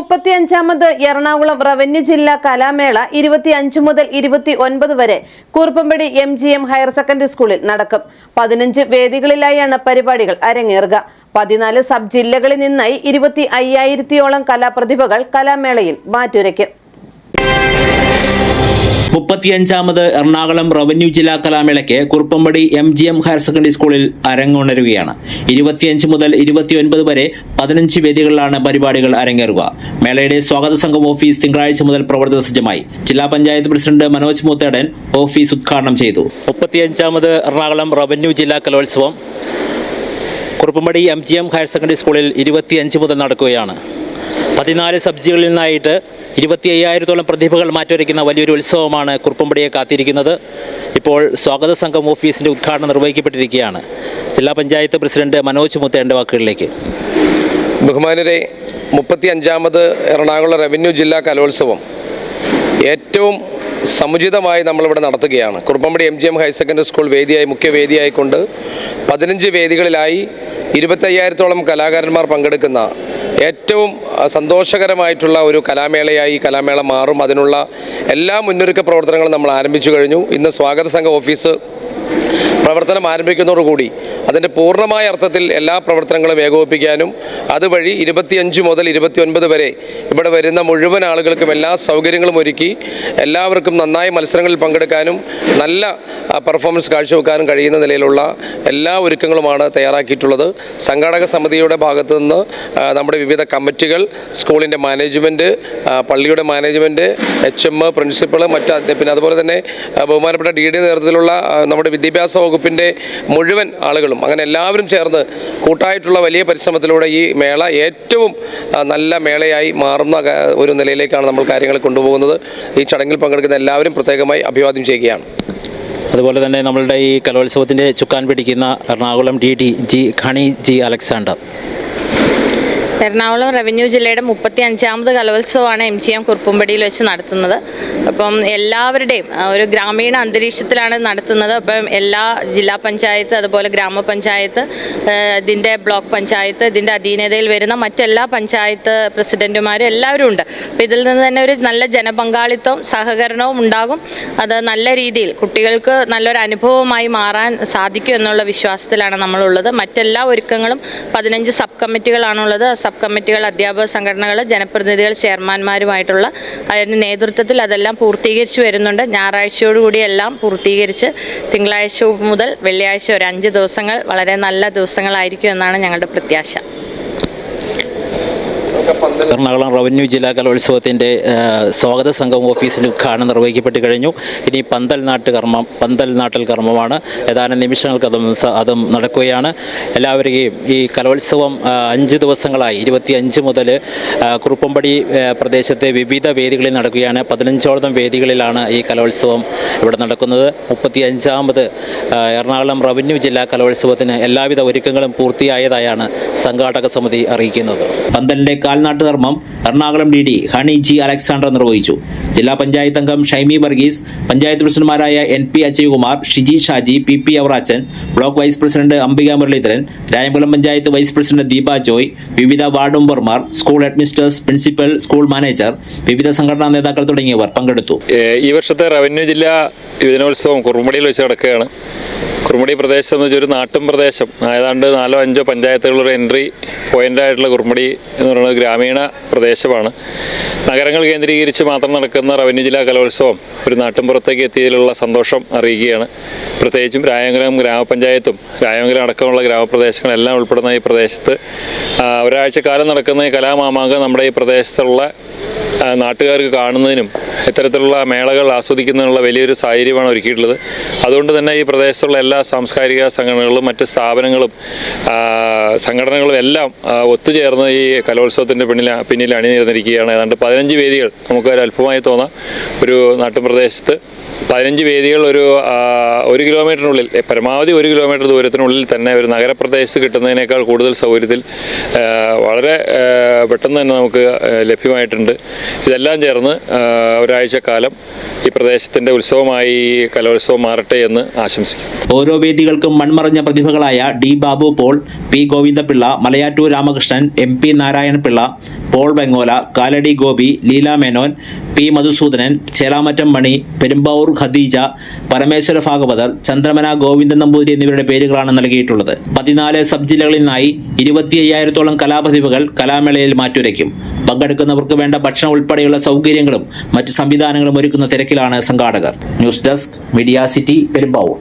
മുപ്പത്തിയഞ്ചാമത് Ernakulam revenue ജില്ലാ കലാമേള ഇരുപത്തിയഞ്ച് മുതൽ ഇരുപത്തി ഒൻപത് വരെ Kuruppampady M G M higher secondary സ്കൂളിൽ നടക്കും. പതിനഞ്ച് വേദികളിലായാണ് പരിപാടികൾ അരങ്ങേറുക. പതിനാല് സബ് ജില്ലകളിൽ നിന്നായി ഇരുപത്തി അയ്യായിരത്തിയോളം കലാപ്രതിഭകൾ കലാമേളയിൽ മാറ്റുരയ്ക്കും. മുപ്പത്തിയഞ്ചാമത് എറണാകുളം റവന്യൂ ജില്ലാ കലാമേളയ്ക്ക് Kuruppampady M G M higher secondary സ്കൂളിൽ അരങ്ങുണരുകയാണ്. ഇരുപത്തിയഞ്ച് മുതൽ ഇരുപത്തിയൊൻപത് വരെ പതിനഞ്ച് വേദികളിലാണ് പരിപാടികൾ അരങ്ങേറുക. മേളയുടെ സ്വാഗത സംഘം ഓഫീസ് തിങ്കളാഴ്ച മുതൽ പ്രവർത്തന സജ്ജമായി. ജില്ലാ പഞ്ചായത്ത് പ്രസിഡന്റ് മനോജ് മൂത്തേടൻ ഓഫീസ് ഉദ്ഘാടനം ചെയ്തു. മുപ്പത്തിയഞ്ചാമത് എറണാകുളം റവന്യൂ ജില്ലാ കലോത്സവം Kuruppampady M G M higher secondary സ്കൂളിൽ ഇരുപത്തിയഞ്ച് മുതൽ നടക്കുകയാണ്. പതിനാല് സബ്ജികളിൽ നിന്നായിട്ട് ഇരുപത്തി അയ്യായിരത്തോളം പ്രതിഭകൾ മാറ്റുരയ്ക്കുന്ന വലിയൊരു ഉത്സവമാണ് കുറുപ്പുംപടിയെ കാത്തിരിക്കുന്നത്. ഇപ്പോൾ സ്വാഗത സംഘം ഓഫീസിന്റെ ഉദ്ഘാടനം നിർവഹിക്കപ്പെട്ടിരിക്കുകയാണ്. ജില്ലാ പഞ്ചായത്ത് പ്രസിഡന്റ് മനോജ് മുത്തേന്റെ വാക്കുകളിലേക്ക്. ബഹുമാനരെ മുപ്പത്തി അഞ്ചാമത് എറണാകുളം റവന്യൂ ജില്ലാ കലോത്സവം ഏറ്റവും സമുചിതമായി നമ്മളിവിടെ നടത്തുകയാണ്. Kuruppampady M G M higher secondary school വേദിയായി മുഖ്യ വേദിയായിക്കൊണ്ട് പതിനഞ്ച് വേദികളിലായി ഇരുപത്തയ്യായിരത്തോളം കലാകാരന്മാർ പങ്കെടുക്കുന്ന ഏറ്റവും സന്തോഷകരമായിട്ടുള്ള ഒരു കലാമേളയായി കലാമേള മാറും. അതിനുള്ള എല്ലാ മുന്നൊരുക്ക പ്രവർത്തനങ്ങളും നമ്മൾ ആരംഭിച്ചു കഴിഞ്ഞു. ഇന്ന് സ്വാഗത സംഘ ഓഫീസ് പ്രവർത്തനം ആരംഭിക്കുന്നതോടുകൂടി അതിന്റെ പൂർണമായ അർത്ഥത്തിൽ എല്ലാ പ്രവർത്തനങ്ങളും ഏകോപിപ്പിക്കാനും അതുവഴി ഇരുപത്തിയഞ്ച് മുതൽ ഇരുപത്തിയൊൻപത് വരെ ഇവിടെ വരുന്ന മുഴുവൻ ആളുകൾക്കും എല്ലാ സൗകര്യങ്ങളും ഒരുക്കി എല്ലാവർക്കും നന്നായി മത്സരങ്ങളിൽ പങ്കെടുക്കാനും നല്ല പെർഫോമൻസ് കാഴ്ചവെക്കാനും കഴിയുന്ന നിലയിലുള്ള എല്ലാ ഒരുക്കങ്ങളുമാണ് തയ്യാറാക്കിയിട്ടുള്ളത്. സംഘാടക സമിതിയുടെ ഭാഗത്തു നിന്ന് നമ്മുടെ വിവിധ കമ്മിറ്റികൾ സ്കൂളിന്റെ മാനേജ്മെന്റ് പള്ളിയുടെ മാനേജ്മെന്റ് എച്ച് എം പ്രിൻസിപ്പൾ മറ്റ് പിന്നെ അതുപോലെ തന്നെ ബഹുമാനപ്പെട്ട ഡി ഡി നേതൃത്വത്തിലുള്ള നമ്മുടെ വിദ്യാഭ്യാസ വകുപ്പിന്റെ മുഴുവൻ ആളുകളും അങ്ങനെ എല്ലാവരും ചേർന്ന് കൂട്ടായിട്ടുള്ള വലിയ പരിശ്രമത്തിലൂടെ ഈ മേള ഏറ്റവും നല്ല മേളയായി മാറുന്ന ഒരു നിലയിലേക്കാണ് നമ്മൾ കാര്യങ്ങൾ കൊണ്ടുപോകുന്നത്. ഈ ചടങ്ങിൽ പങ്കെടുക്കുന്ന എല്ലാവരും പ്രത്യേകമായി അഭിവാദ്യം ചെയ്യുകയാണ്. അതുപോലെ തന്നെ നമ്മളുടെ ഈ കലോത്സവത്തിന്റെ ചുക്കാൻ പിടിക്കുന്ന Ernakulam D D G Honey G Alexander. Ernakulam revenue ജില്ലയുടെ മുപ്പത്തി അഞ്ചാമത് കലോത്സവമാണ് എം ജി എം കുറുപ്പുംപടിയിൽ വെച്ച് നടത്തുന്നത്. അപ്പം എല്ലാവരുടെയും ഒരു ഗ്രാമീണ അന്തരീക്ഷത്തിലാണ് നടത്തുന്നത്. അപ്പം എല്ലാ ജില്ലാ പഞ്ചായത്ത് അതുപോലെ ഗ്രാമപഞ്ചായത്ത് ഇതിന്റെ ബ്ലോക്ക് പഞ്ചായത്ത് ഇതിന്റെ അധീനതയിൽ വരുന്ന മറ്റെല്ലാ പഞ്ചായത്ത് പ്രസിഡന്റുമാരും എല്ലാവരും ഉണ്ട്. അപ്പം ഇതിൽ നിന്ന് തന്നെ ഒരു നല്ല ജനപങ്കാളിത്തവും സഹകരണവും ഉണ്ടാകും. അത് നല്ല രീതിയിൽ കുട്ടികൾക്ക് നല്ലൊരു അനുഭവമായി മാറാൻ സാധിക്കും എന്നുള്ള വിശ്വാസത്തിലാണ് നമ്മളുള്ളത്. മറ്റെല്ലാ ഒരുക്കങ്ങളും പതിനഞ്ച് സബ് കമ്മിറ്റികളാണുള്ളത് സബ് കമ്മിറ്റികൾ അധ്യാപക സംഘടനകൾ ജനപ്രതിനിധികൾ ചെയർമാൻമാരുമായിട്ടുള്ള അതിന്റെ നേതൃത്വത്തിൽ അതെല്ലാം പൂർത്തീകരിച്ച് വരുന്നുണ്ട്. ഞായറാഴ്ചയോടുകൂടി എല്ലാം പൂർത്തീകരിച്ച് തിങ്കളാഴ്ച മുതൽ വെള്ളിയാഴ്ച ഒരു അഞ്ച് ദിവസങ്ങൾ വളരെ നല്ല ദിവസങ്ങളായിരിക്കും എന്നാണ് ഞങ്ങളുടെ പ്രത്യാശ. എറണാകുളം റവന്യൂ ജില്ലാ കലോത്സവത്തിന്റെ സ്വാഗത സംഘം ഓഫീസിൽ ഉദ്ഘാടനം നിർവഹിക്കപ്പെട്ട് കഴിഞ്ഞു. ഇനി പന്തൽ നാട്ട് കർമ്മം പന്തൽ നാട്ടൽ കർമ്മമാണ്. ഏതാനും നിമിഷങ്ങൾക്ക് അതും നടക്കുകയാണ്. എല്ലാവരെയും ഈ കലോത്സവം അഞ്ച് ദിവസങ്ങളായി ഇരുപത്തി അഞ്ച് മുതൽ കുറുപ്പമ്പടി പ്രദേശത്തെ വിവിധ വേദികളിൽ നടക്കുകയാണ്. പതിനഞ്ചോളം വേദികളിലാണ് ഈ കലോത്സവം ഇവിടെ നടക്കുന്നത്. മുപ്പത്തി അഞ്ചാമത് എറണാകുളം റവന്യൂ ജില്ലാ കലോത്സവത്തിന് എല്ലാവിധ ഒരുക്കങ്ങളും പൂർത്തിയായതായാണ് സംഘാടക സമിതി അറിയിക്കുന്നത്. പന്തലിന്റെ കാൽനാട്ട് ധർമ്മം Ernakulam D D Honey G Alexander നിർവഹിച്ചു ജില്ലാ പഞ്ചായത്ത് അംഗം ഷൈമി വർഗീസ് പഞ്ചായത്ത് പ്രസിഡന്റുമാരായ N P Ajaykumar Shiji Shaji P P Avarachan block vice president Ambika Muraleedharan Rayamkulam panchayat vice president Deepa Joy വിവിധ വാർഡ് മെമ്പർമാർ school administrators principal school manager വിവിധ സംഘടനാ നേതാക്കൾ തുടങ്ങിയവർ പങ്കെടുത്തു. ഈ വർഷത്തെ റവന്യൂ ജില്ലാ യുവജനോത്സവം കുറുമ്പടിയിൽ വെച്ച് നടക്കുകയാണ്. കുറുമ്പടി പ്രദേശം എന്ന് വെച്ചാൽ ഒരു നാട്ടും പ്രദേശം. ഏതാണ്ട് നാലോ അഞ്ചോ പഞ്ചായത്തുകളുടെ എൻട്രി പോയിന്റായിട്ടുള്ള കുറുമ്പടി എന്ന് പറയുന്നത് ഗ്രാമീണ പ്രദേശമാണ്. നഗരങ്ങൾ കേന്ദ്രീകരിച്ച് മാത്രം നടക്കുന്ന റവന്യൂ ജില്ലാ കലോത്സവം ഒരു നാട്ടിൻപുറത്തേക്ക് എത്തിയതിലുള്ള സന്തോഷം അറിയുകയാണ് പ്രത്യേകിച്ചും രായമംഗലം ഗ്രാമപഞ്ചായത്തും രായമംഗലം അടക്കമുള്ള ഗ്രാമപ്രദേശങ്ങളെല്ലാം ഉൾപ്പെടുന്ന ഈ പ്രദേശത്ത് ഒരാഴ്ചക്കാലം നടക്കുന്ന ഈ കലാമാമാങ്കം നമ്മുടെ ഈ പ്രദേശത്തുള്ള നാട്ടുകാർക്ക് കാണുന്നതിനും ഇത്തരത്തിലുള്ള മേളകൾ ആസ്വദിക്കുന്നതിനുള്ള വലിയൊരു സാഹചര്യമാണ് ഒരുക്കിയിട്ടുള്ളത്. അതുകൊണ്ട് തന്നെ ഈ പ്രദേശത്തുള്ള എല്ലാ സാംസ്കാരിക സംഘടനകളും മറ്റ് സ്ഥാപനങ്ങളും സംഘടനകളും എല്ലാം ഒത്തുചേർന്ന് ഈ കലോത്സവത്തിന്റെ പിന്നിൽ പിന്നിൽ അണിനിരന്നിരിക്കുകയാണ്. ഏതാണ്ട് പതിനഞ്ച് വേദികൾ നമുക്ക് ഒരു അല്പമായി തോന്നാം. ഒരു നാട്ടുപ്രദേശത്ത് പതിനഞ്ച് വേദികൾ ഒരു ഒരു കിലോമീറ്ററിനുള്ളിൽ പരമാവധി ഒരു കിലോമീറ്റർ ദൂരത്തിനുള്ളിൽ തന്നെ ഒരു നഗരപ്രദേശത്ത് കിട്ടുന്നതിനേക്കാൾ കൂടുതൽ സൗകര്യത്തിൽ വളരെ പെട്ടെന്ന് തന്നെ നമുക്ക് ലഭ്യമായിട്ടുണ്ട്. ഇതെല്ലാം ചേർന്ന് ഒരാഴ്ചക്കാലം ഈ പ്രദേശത്തിന്റെ ഉത്സവമായി കലോത്സവം മാറട്ടെ എന്ന് ആശംസിക്കും ഓരോ വേദികൾക്കും മൺമറഞ്ഞ പ്രതിഭകളായ D Babu Paul P Govindapillai Malayattoor Ramakrishnan M P Narayanapillai Paul Vengola Kalady Gopi Leela Menon P Madhusoodanan Chelamattom Mani Perumbavoor Khadeeja Parameswara Bhagavathar Chandramana Govindan Namboothiri എന്നിവരുടെ പേരുകളാണ് നൽകിയിട്ടുള്ളത്. പതിനാല് സബ് ജില്ലകളിൽ നിന്നായി ഇരുപത്തി അയ്യായിരത്തോളം കലാപ്രതിഭകൾ കലാമേളയിൽ മാറ്റുരയ്ക്കും. പങ്കെടുക്കുന്നവർക്ക് വേണ്ട ഭക്ഷണം ഉൾപ്പെടെയുള്ള സൗകര്യങ്ങളും മറ്റ് സംവിധാനങ്ങളും ഒരുക്കുന്ന തിരക്കിലാണ് സംഘാടകർ. News desk media city Perumbavoor.